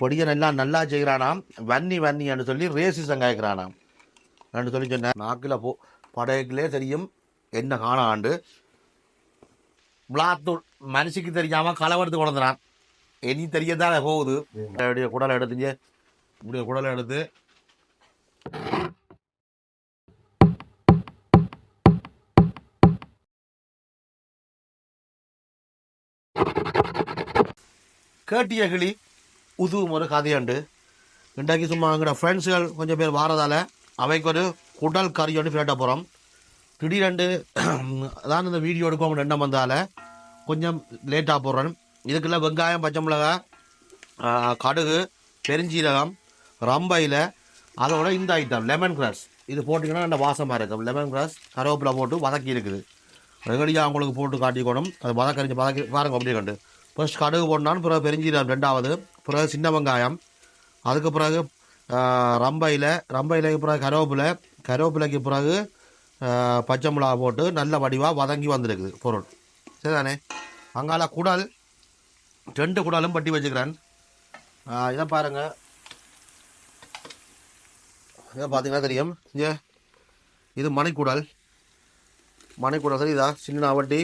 பொடியன் எல்லாம் நல்லா செய்கிறானாம். வன்னி வன்னின்னு சொல்லி ரேசிசம் கேட்கிறானாம் ரெண்டு சொல்லி சொன்னேன் நாக்கில் போ படையக்கிலே தெரியும் என்ன காணாண்டு விளாத்தூள் மனுஷிக்கு தெரியாம களவெடுத்து கொண்டான் இனி தெரியதானே போகுது. அப்படியே குடலை எடுத்துங்க இப்படியே குடலை எடுத்து. கேட்டிய கிளி உதுவும் ஒரு கதையுண்டு. இன்றைக்கு சும்மா எங்களோட ஃப்ரெண்ட்ஸுகள் கொஞ்சம் பேர் வாரதால் அவைக்கு ஒரு குடல் கறி ஒன்று பேட்ட போகிறோம் திடீரெண்டு அதான் இந்த வீடியோ எடுக்கும் எண்ணம் வந்தால் கொஞ்சம் லேட்டாக போடுறேன் இதுக்குள்ள வெங்காயம் பச்சை மிளகா கடுகு பெருஞ்சீரகம் ரம்பையில் அதோட இந்த ஐட்டம் லெமன் கிராஸ் இது போட்டிங்கன்னா நல்ல வாசமாக இருக்கும். லெமன் கிராஸ் கருவேப்பிலை போட்டு வதக்கி இருக்குது. ரெகுலியாக அவங்களுக்கு போட்டு காட்டிக்கணும். அது வதக்கறிஞ்சு வதக்கி பாருங்க அப்படியே கண்டு. ஃபர்ஸ்ட் கடுகு போடணும் பிறகு பெருஞ்சீரகம் ரெண்டாவது பிறகு சின்ன வெங்காயம் அதுக்கு பிறகு ரம்பையில் ரம்பையிலைக்கு பிறகு கருவேப்பிலை கருவேப்பிலைக்கு பிறகு பச்சை மிளகா போட்டு நல்ல வடிவாக வதங்கி வந்திருக்குது பொருள். சரிதானே? அங்கால குடல் ரெண்டு குடலும் பட்டி வச்சுக்கிறேன். இதை பாருங்கள் இதை பார்த்தீங்கன்னா தெரியும். ஏ இது மணிக்குடல். மணிக்குடல் சரி இதா சின்ன வட்டி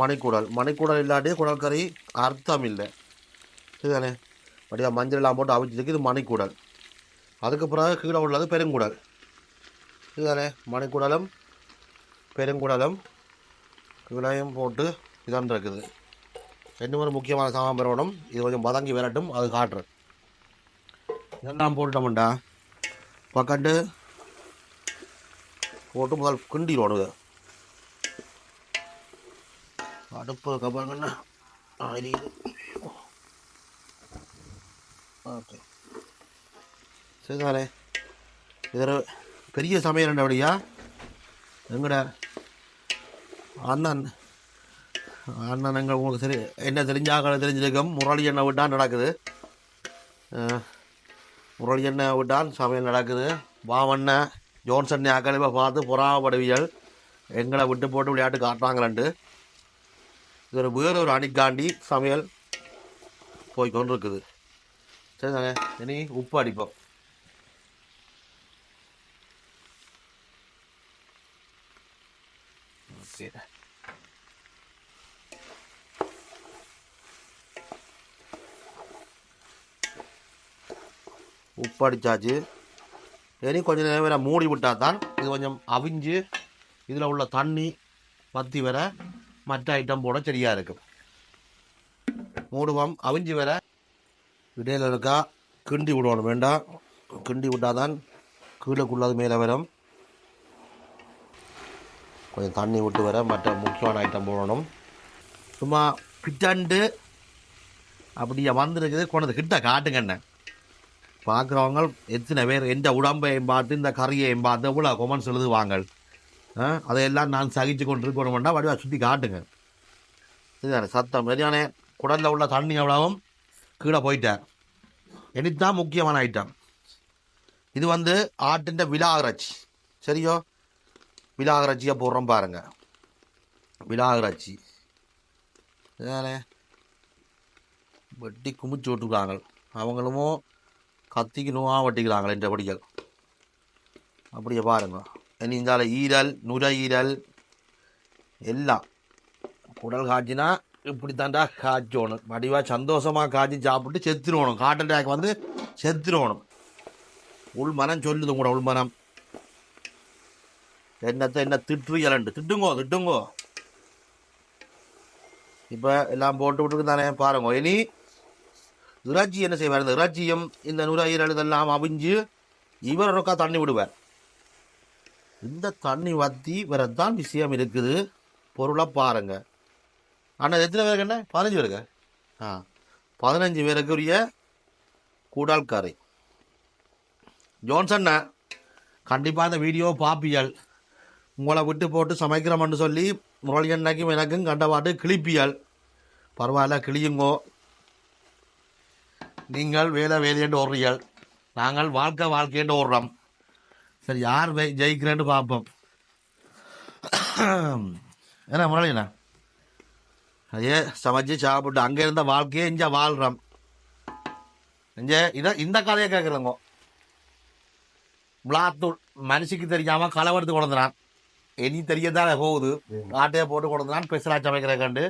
மணிக்கூடல். மணிக்கூடல் இல்லாட்டி குடல் கறி அர்த்தம் இல்லை. சரிதானே? அப்படியே மஞ்சள் எல்லாம் போட்டு அவிச்சிருக்கு இது மணிக்குடல். அதுக்கு பிறகு கீழே உள்ளது பெருங்குடல். இதுதானே மணிக்குடலும் பெருங்குடலும் கீழையும் போட்டு இதான் இருக்குது. ரெண்டு ஒரு முக்கியமான சாமான் பெறணும். இது கொஞ்சம் வதங்கி விரட்டும் அது காட்டுறேன் இதெல்லாம் போட்டுட்டோம்டா. பக்கண்டு போட்டு முதல் கிண்டிடுவோம் இது அடுப்பு கப்பாங்கன்னா எரியுது ஓகே சரிதானே இது பெரிய சமையல் அப்படியா எங்கட அண்ணன் அண்ணன் எங்கள் உங்களுக்கு சரி என்ன தெரிஞ்சாக தெரிஞ்சிருக்கும் முரளி எண்ணெய் விட்டான் நடக்குது முரளி எண்ணெய் விட்டான் சமையல் நடக்குது பாவண்ண ஜோன்சன் அக்கழிவை பார்த்து புறாப்படுவியல் எங்களை விட்டு போட்டு விளையாட்டு காட்டுறாங்களன்ட்டு இது வேறொரு வேற ஒரு அணிக்காண்டி சமையல் போய் கொண்டிருக்குது. சரி தானே இனி உப்பு அடிப்போம். உப்பு அடித்தாச்சு இனி கொஞ்சம் நேரம் வேற மூடி விட்டால் தான் இது கொஞ்சம் அவிஞ்சு இதில் உள்ள தண்ணி பற்றி வர மற்ற ஐட்டம் போட சரியாக இருக்கும் மூடுவோம். அவிஞ்சி வர இடையில இருக்கா? கிண்டி விடணும். வேண்டாம். கிண்டி விட்டால் தான் குள்ளாது மேலே வரும். கொஞ்சம் தண்ணி விட்டு வர மற்ற முக்கியமான ஐட்டம் போடணும். சும்மா பிட்டாண்டு அப்படியே வந்திருக்குது. கொண்டது கிட்ட காட்டுங்கண்ணே பார்க்குறவங்க எத்தனை பேர் எந்த உடம்பையும் பார்த்து இந்த கறியையும் பார்த்து எவ்வளோ கொமன்ஸ் எழுதுவாங்க. அதையெல்லாம் நான் சகிச்சு கொண்டு இருக்கணும்னா வடிவா சுற்றி காட்டுங்க. இதுதானே சத்தம். சரியானே குடலில் உள்ள தண்ணி எவ்வளவும்? கீழே போயிட்டேன். எனித்தான் முக்கியமான ஐட்டம் இது வந்து ஆட்டின் விலாகராட்சி சரியோ? விலாகரட்சியை போடுறோம் பாருங்கள் விலாகராட்சி இதுதானே வெட்டி குமிச்சு விட்டுருக்காங்க. அவங்களுமோ கத்திக்கணுமா நோவா வெட்டிக்கிறாங்க என்ற படிகள் அப்படியே பாருங்க. இந்தால ஈரல் நுரையீரல் எல்லாம். குடல் காய்ச்சினா இப்படித்தாண்டா காய்ச்சோணும். வடிவாக சந்தோஷமாக காய்ச்சி சாப்பிட்டு செத்துருவணும். ஹார்ட் அட்டாக் வந்து செத்துருவணும். உள்மனம் சொல்லுது கூட உள்மனம். என்னத்தை என்ன திட்டுறியலண்டு திட்டுங்கோ திட்டுங்கோ. இப்போ எல்லாம் போட்டு விட்டுருக்கு தானே பாருங்க. இனி இறைச்சி என்ன செய்வார்? இந்த இறைச்சியும் இந்த நுரையீரல் இதெல்லாம் அவிஞ்சு இவர் ரொக்கா தண்ணி விடுவார். இந்த தண்ணி வத்தி தான் விஷயம் இருக்குது. பொருளை பாருங்க. ஆனால் எத்தனை பேருக்கு என்ன பதினஞ்சு பேருக்கு? ஆ பதினஞ்சு பேருக்குரிய கூடால் கரை ஜோன்சண்ண கண்டிப்பாக இந்த வீடியோ பாப்பியல். உங்களை விட்டு போட்டு சமைக்கிறோம்னு சொல்லி முரளி அண்ணாக்கும் எனக்கும் கண்டபாட்டு கிளிப்பியல். பரவாயில்ல கிளியுங்கோ. நீங்கள் வேலை வேலையென்று ஓடுறீர்கள். நாங்கள் வாழ்க்கை வாழ்க்கையென்று ஓடுறோம். சரி யார் ஜெயிக்கிறேன்னு பார்ப்போம் என்ன முரளிண்ணா அதே சமைச்சு சாப்பிட்டு அங்கே இருந்த வாழ்க்கையே இங்கே வாழ்கிறோம் இங்கே இதை இந்த கதையை கேட்குறேங்க விளாத்தூள் மனுஷிக்கு தெரியாமல் களவெடுத்து கொண்டுறான் இனி தெரியதானே போகுது. ஆட்டையை போட்டு கொண்டுறான் ஸ்பெஷலாக சமைக்கிற கண்டு.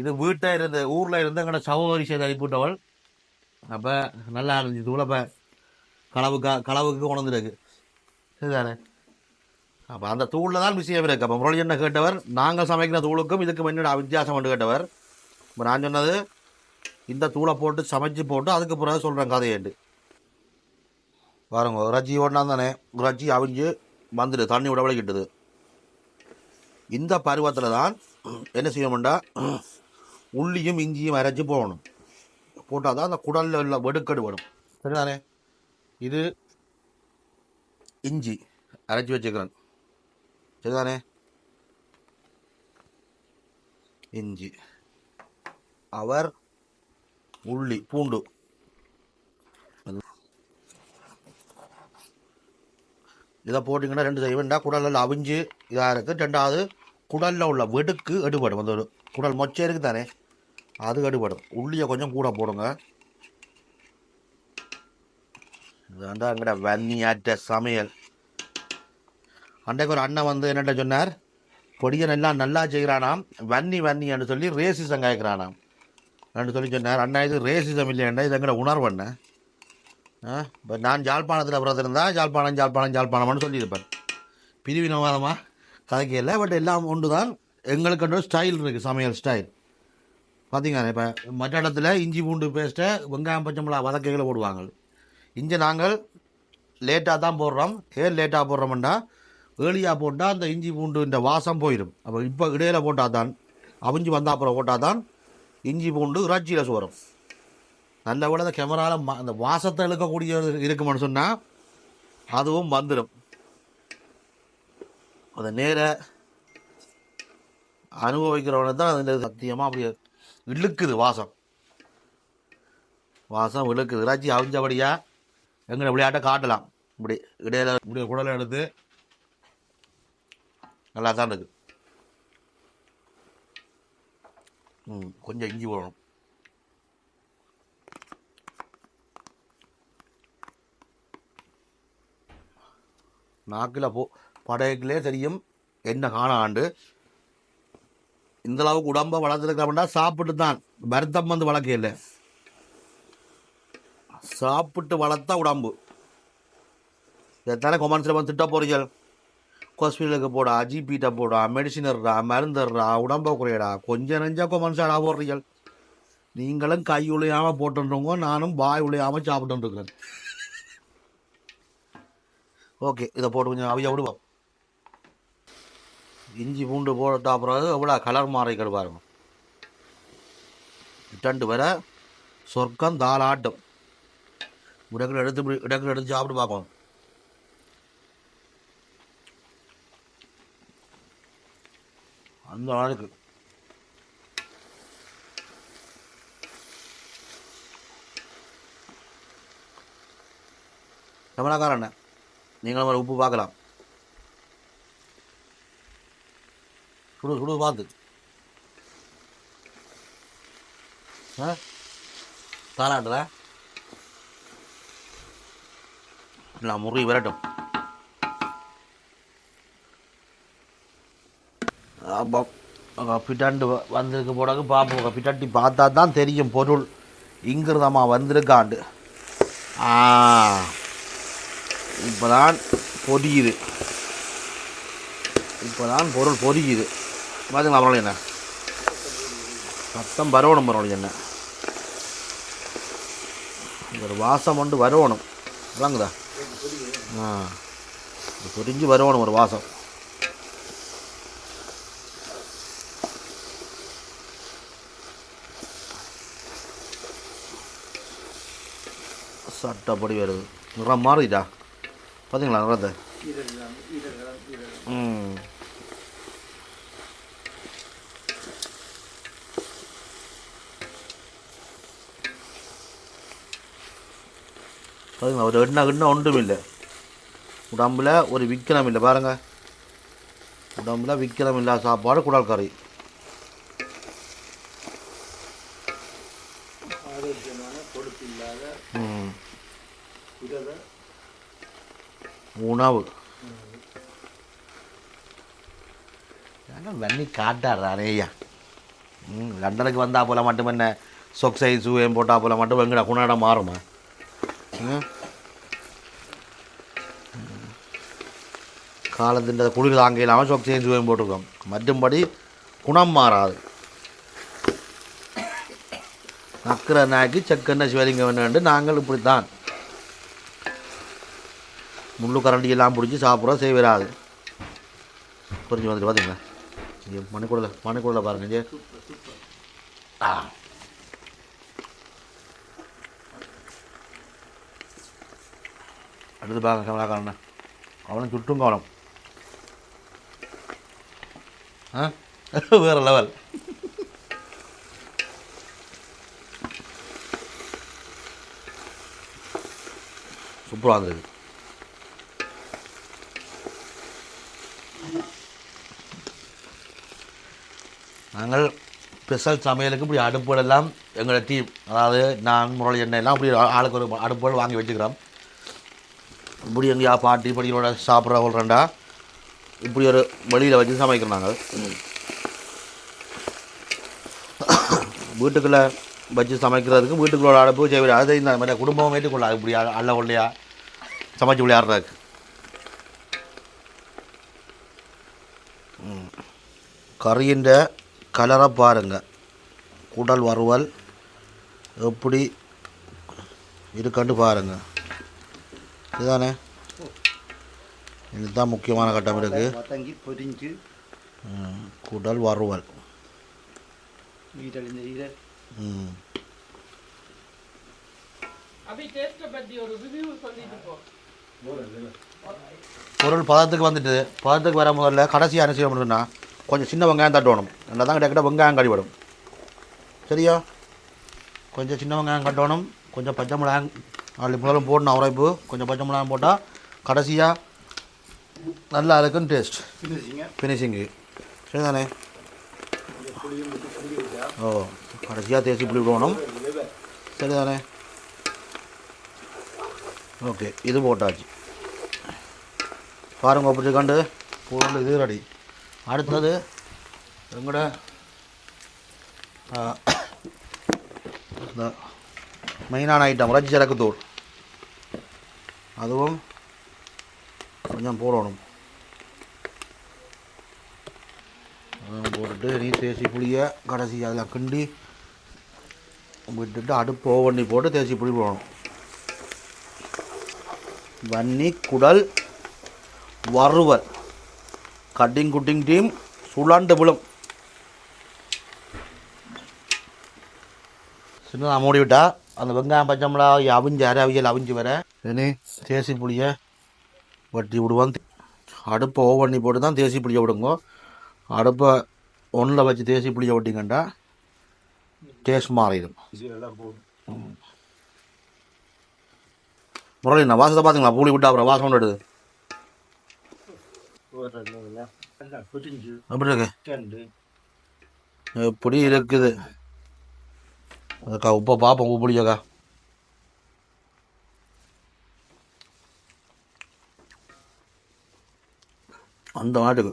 இது வீட்டை இருந்து ஊரில் இருந்து எங்களோட சகோதரி செய்து அனுப்பிவிட்டவள். அப்போ நல்லா இருந்துச்சு. தூள் அப்போ களவுக்கா களவுக்கு கொண்டு வந்துருக்கு. இதுதானே? அப்போ அந்த தூளில் தான் விஷயம் இருக்குது அப்போ முரளி என்ன கேட்டவர் நாங்கள் சமைக்கிற தூளுக்கும் இதுக்கும் என்னடா வித்தியாசம் என்று கேட்டவர்? இப்போ நான் சொன்னது இந்த தூளை போட்டு சமைச்சு போட்டு அதுக்கு பிறகு சொல்கிறேன் கதையேண்டு பாருங்க இறைச்சி ஓட்டினா தானே. இறைச்சி அவிஞ்சு வந்துடு தண்ணி விட விளக்கிட்டுது இந்த பருவத்தில் தான் என்ன செய்யணும்டா? உள்ளியும் இஞ்சியும் அரைச்சி போகணும் போட்டால் தான் அந்த குடலில் உள்ள வெடுக்கடு வரும். சரிதானே? இது இஞ்சி அரைச்சி வச்சுக்கிறேன் சரிதானே? இஞ்சி. அவர் உள்ளி பூண்டு. இதை போட்டிங்கன்னா ரெண்டு செய்வேன்டா குடலில் அவிஞ்சு இதாக இருக்குது ரெண்டாவது குடலில் உள்ள வெடுக்கு எடுபடும். அந்த ஒரு குடல் மொச்சை இருக்குது தானே அது எடுபடும். உள்ளியை கொஞ்சம் கூட போடுங்க. இதுதான் எங்கட வன்னியாற்ற சமையல். அன்றைக்கு ஒரு அண்ணன் வந்து என்னட்ட சொன்னார் பொடியன் எல்லாம் நல்லா செய்கிறானாம் வன்னி வன்னின்னு சொல்லி ரேசிசம் காய்க்கிறானாம் ரெண்டு சொல்லி சொன்னார் அண்ணா இது ரேசிசம் இல்லையாண்டா இது எங்கட உணர்வு என்ன? இப்போ நான் ஜாழ்ப்பாணத்தில் பிறகு இருந்தால் ஜாழ்ப்பாணம் ஜாழ்ப்பாணம் ஜாழ்ப்பாணம்னு சொல்லியிருப்பேன் பிரிவினவாதமாக கதைக்கல பட் எல்லாம் ஒன்று தான் எங்களுக்குன்ற ஸ்டைல் இருக்குது சமையல் ஸ்டைல் பார்த்தீங்கன்னா இப்போ மற்ற இடத்துல இஞ்சி பூண்டு பேஸ்ட்டை வெங்காயம் பச்சை மிளகா வதக்கைகளை போடுவாங்க. இங்கே நாங்கள் லேட்டாக தான் போடுறோம். ஏன் லேட்டாக போடுறோம்னா வேலியாக போட்டால் அந்த இஞ்சி பூண்டு இந்த வாசம் போயிடும். அப்போ இப்போ இடையில போட்டால் தான் அவிஞ்சு வந்த அப்புறம் போட்டால் தான் இஞ்சி பூண்டு இறைச்சியில் வரும் நல்ல விட அந்த கேமராவில் அந்த வாசத்தை இழுக்கக்கூடிய இருக்குமான்னு சொன்னால் அதுவும் வந்துடும் அதை நேர அனுபவிக்கிறவனை தான் அதில் சத்தியமாக அப்படியே இழுக்குது வாசம். வாசம் இழுக்குது. இறைச்சி அவிஞ்சபடியாக எங்களை விளையாட்டை காட்டலாம். இப்படி இடையில இப்படி குடலை எடுத்து நல்லா தான் இருக்கு. ம் கொஞ்சம் இஞ்சி போடணும். நாக்கில் போ படையக்கிலே தெரியும் என்ன காணாண்டு இந்த அளவுக்கு உடம்பை வளர்த்துருக்கிறவன்டா சாப்பிட்டு தான் வருத்தம் வந்து வளர்க்க இல்லை. சாப்பிட்டு வளர்த்தா உடம்பு. எத்தனை கொமன்ஸில் வந்து திட்ட போறீங்க ஹாஸ்பிட்டலுக்கு போடா ஜிபிட்ட போடா மெடிசினர்டா மருந்துடுறா உடம்ப குறையடா. கொஞ்சம் நெஞ்சா கொமன்ஸாடா போடுறீங்க நீங்களும் கை உழையாமல் போட்டுருங்க நானும் வாய் உழையாமல் சாப்பிட்டுருக்கிறேன் ஓகே இதை போட்டு கொஞ்சம் அவைய விடுவோம். இஞ்சி பூண்டு போட்டா பிறகு எவ்வளோ கலர் மாறி பாருங்க ரெண்டு வர சொர்க்கம் தாளாட்டம் இடங்கள் எடுத்து இப்படி இடங்கள் எடுத்து சாப்பிட்டு பார்ப்போம். அந்த ஆளுக்கு. கமலாக்காரண்ண நீங்களும் ஒரு உப்பு பார்க்கலாம். சுடு சுடு பார்த்து. ஆ? தாராட்டுல நான் முறி விரட்டும் பிட்டாண்டு வந்திருக்க போடாங்க பார்ப்போம் பிட்டாட்டி பார்த்தா தான் தெரியும் பொருள் இங்கிருந்தம்மா வந்திருக்காண்டு ஆ இப்போதான் பொரியுது இப்போதான் பொருள் பொரியுது பார்த்தீங்களா பரவாயில்ல என்ன சத்தம் வரணும் பரவாயில்ல என்ன ஒரு வாசம் கொண்டு வரணும் விளங்குதா ஆ. இது பொரிஞ்சு ஒரு வாசம். சட்டப்படி வருது. நிறம் மாறிட்டா பார்த்தீங்களா நிறத்தை? ம். பார்த்தீங்களா ஒரு எண்ணெய் எண்ணெய் ஒன்றும் இல்லை. உடம்புல ஒரு விக்கிரம் இல்லை பாருங்க. உடம்புல விக்கிரம் இல்லாத சாப்பாடு குடல் கறி உணவு. வன்னி காட்டாடுறானே ஐயா. ம் லண்டனுக்கு வந்தா போல மட்டும் என்ன? சொக்ஸை சூவையும் போட்டா போல மட்டும் எங்கடா குணாடம் மாறுமா? ம்? காலத்தின் குளிர் தாங்க இல்லாமல் சொக்ஸையும் சூவையும் போட்டிருக்கோம். மற்றும்படி குணம் மாறாது. நக்கிற நாக்கி செக்கெண்ண சிவலிங்க வேண்டு நாங்கள் இப்படித்தான். முள்ளு கரண்டி எல்லாம் பிடிச்சி சாப்பிட்றோம் செய்வராது புரிஞ்சு வந்துட்டு பார்த்தீங்களா இங்கே மணிக்கூடல மணிக்கூடல பாருங்க இங்கே. ஆ. அடுத்து பாருங்க கமலாக்காரன் அவனும் சுட்டும் கவனம். ஆ? வேறு லெவல் சூப்பராக இருந்தது நாங்கள் ஸ்பெஷல் சமையலுக்கு இப்படி அடுப்புகளெல்லாம் எங்களோட டீம் அதாவது நான் முரளி எண்ணெய் எல்லாம் இப்படி ஆளுக்கு ஒரு அடுப்புகள் வாங்கி வச்சுக்கிறோம். இப்படி எங்கேயா பாட்டி படிகளோட சாப்பிட்ற ரெண்டா? இப்படி ஒரு வழியில் வச்சு சமைக்கிறோம் நாங்கள். வீட்டுக்குள்ளே வச்சு சமைக்கிறதுக்கு வீட்டுக்குள்ளோட அடுப்பு செய்ய அது இந்த மாதிரி குடும்பம் வீட்டுக்குள்ள இப்படி அல்ல உள்ளையா சமைச்சு விளையாடுறதுக்கு. கறியின் கலரை பாருங்கள் குடல் வறுவல் எப்படி இருக்குன்னு பாருங்கள் இதுதானே? இதுதான் முக்கியமான கட்டம் இருக்குது வதங்கி பொரிஞ்சு குடல் வறுவல். ஈரல் இந்த ம். பொருள் பதத்துக்கு வந்துட்டு பதத்துக்கு வர முதல்ல கடைசியாக என்ன செய்ய முடியும்னா கொஞ்சம் சின்ன வெங்காயம் தட்டணும். என்ன தான் கிட்ட வெங்காயம் கடிபடும். சரியா? கொஞ்சம் சின்ன வெங்காயம் கட்டணும் கொஞ்சம் பச்சை மிளகாய் அதில் முதல்ல போடணும் உரைப்பு கொஞ்சம் பச்சை மிளகாய் போட்டால் கடைசியாக நல்லா இருக்குன்னு டேஸ்ட் ஃபினிஷிங்க சரிதானே? ஓ கடைசியாக தேய்ச்சி இப்படி விடணும் சரிதானே? ஓகே இது போட்டாச்சு. பாருங்க அப்படி கண்டு பொருள் இது ரெடி அடுத்தது எங்கட மெயினான ஐட்டம் ரஜ் சரக்குத்தூள் அதுவும் கொஞ்சம் போடணும். போட்டு நீ தேசி புளியை கடைசி அதில் கிண்டி விட்டுட்டு அடுப்பு ஓவண்ணி போட்டு தேசி புளி போடணும். வன்னி குடல் வறுவல் கட்டிங் குட்டிங் டீம் சுழாண்டு விழும். சின்னதாக மூடி விட்டா அந்த வெங்காயம் பச்சை மிளகாய் அவிஞ்சு அரை அவியல் அவிஞ்சு வர இனி தேசி புளியை வட்டி விடுவோம். அடுப்பை ஓவண்ணி போட்டு தான் தேசி புளியை விடுங்க. அடுப்பை ஒன்றில் வச்சு தேசி புளியை விட்டிங்கண்டா டேஸ்ட் மாறிடும். முரளி நான் வாசத்தை பார்த்தீங்களா புளி விட்டா அப்புறம் வாசம் எடுது எப்படி இருக்கு? எப்படி இருக்குது? அதுக்கா உப்பை பார்ப்போம் உப்பு புளியக்கா. அந்த நாட்டுக்கு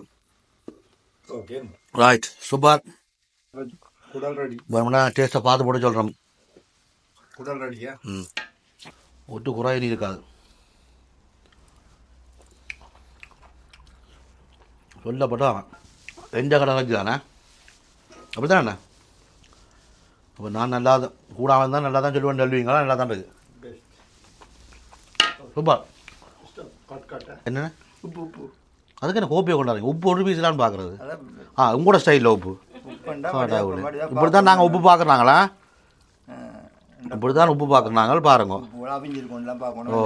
ஓகே ரைட் சூப்பர் குடல் ரெடி வேணும்னா டேஸ்ட்டை பார்த்து போட்டு சொல்கிறோம் குடல் ரெடியா ம். ஒட்டு குறையினி இருக்காது. சொல்லப்பட்டா எந்த கடை வச்சு தானே? அப்படி தானே அப்போ நான் நல்லா கூடாமல் இருந்தால் நல்லா தான் சொல்லுவேன் சொல்லுவீங்களா? நல்லா தான் இருக்குது சூப்பர் என்ன உப்பு உப்பு. அதுக்கு என்ன கோப்பியை கொண்டாடுங்க. உப்பு ஒரு பீஸ்லான்னு பார்க்குறது ஆ உங்களோட ஸ்டைலில் உப்பு. இப்படி தான் நாங்கள் உப்பு பார்க்குறாங்களா இப்படி தான் உப்பு பார்க்குறாங்க பாருங்க. ஓ.